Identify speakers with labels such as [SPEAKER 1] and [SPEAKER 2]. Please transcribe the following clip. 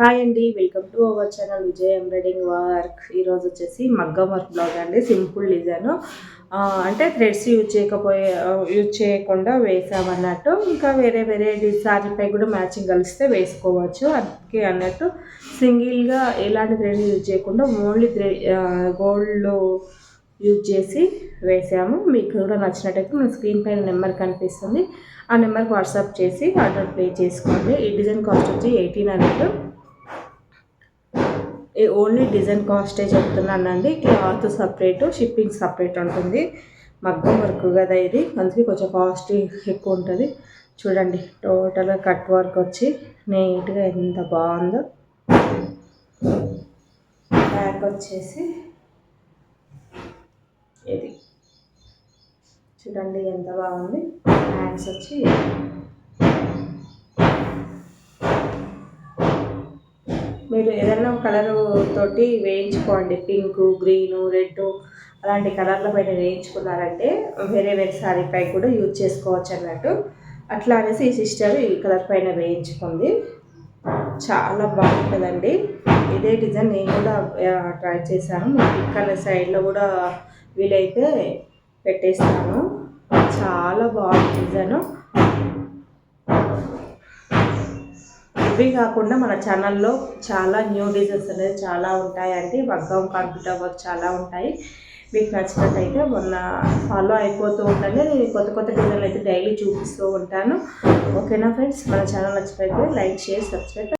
[SPEAKER 1] Hi అండి welcome to our channel Vijay embroidering work ఈరోజు వచ్చేసి మగ్గం వర్క్ బ్లౌజ్ అండి సింపుల్ డిజైన్ అంటే థ్రెడ్స్ యూజ్ చేయకపోయే యూజ్ చేయకుండా వేసామన్నట్టు ఇంకా వేరే వేరే సారీపై కూడా మ్యాచింగ్ కలిస్తే వేసుకోవచ్చు. అందుకే అన్నట్టు సింగిల్గా ఎలాంటి థ్రెడ్స్ యూజ్ చేయకుండా ఓన్లీ గోల్డ్ యూజ్ చేసి వేసాము. మీకు కూడా నచ్చినట్టయితే మన స్క్రీన్ పైన నెంబర్ కనిపిస్తుంది. ఆ నెంబర్కి వాట్సాప్ చేసి ఆర్డర్ పే చేసుకోండి. ఈ డిజైన్ కాస్ట్ వచ్చి ఎయిటీన్ హండ్రెడ్ ఓన్లీ డిజైన్ కాస్టే చెప్తున్నానండి. క్లాత్ సపరేట్ షిప్పింగ్ సపరేట్ ఉంటుంది. మగ్గం వర్క్ కదా ఇది. అందుకే కొంచెం కాస్ట్ ఎక్కువ ఉంటుంది. చూడండి టోటల్గా కట్ వర్క్ వచ్చి నీట్గా ఎంత బాగుందో. బ్యాక్ వచ్చేసి ఇది. చూడండి ఎంత బాగుంది. హ్యాండ్స్ వచ్చి మీరు ఏదైనా కలర్ తోటి వేయించుకోండి. పింక్ గ్రీన్ రెడ్ అలాంటి కలర్ల పైన వేయించుకున్నారంటే వేరే వేరే శారీ పై కూడా యూజ్ చేసుకోవచ్చు అన్నట్టు. అట్లా అనేసి ఈ సిస్టర్ ఈ కలర్ పైన వేయించుకుంది. చాలా బాగుంటుందండి. ఇదే డిజైన్ నేను కూడా ట్రై చేశాను. ఇక్కడ సైడ్లో కూడా వీలైతే పెట్టేస్తాను. చాలా బాగుంది డిజైను అవి కాకుండా మన ఛానల్లో చాలా న్యూ డిజైన్స్ అనేది చాలా ఉంటాయండి. మగ్గం కంప్యూటర్ వర్క్ చాలా ఉంటాయి. మీకు నచ్చినట్టయితే మొన్న ఫాలో అయిపోతూ ఉండండి. నేను కొత్త కొత్త డిజైన్లు అయితే డైలీ చూపిస్తూ ఉంటాను. ఓకేనా ఫ్రెండ్స్ మన ఛానల్ నచ్చినట్లయితే లైక్ షేర్ సబ్స్క్రైబ్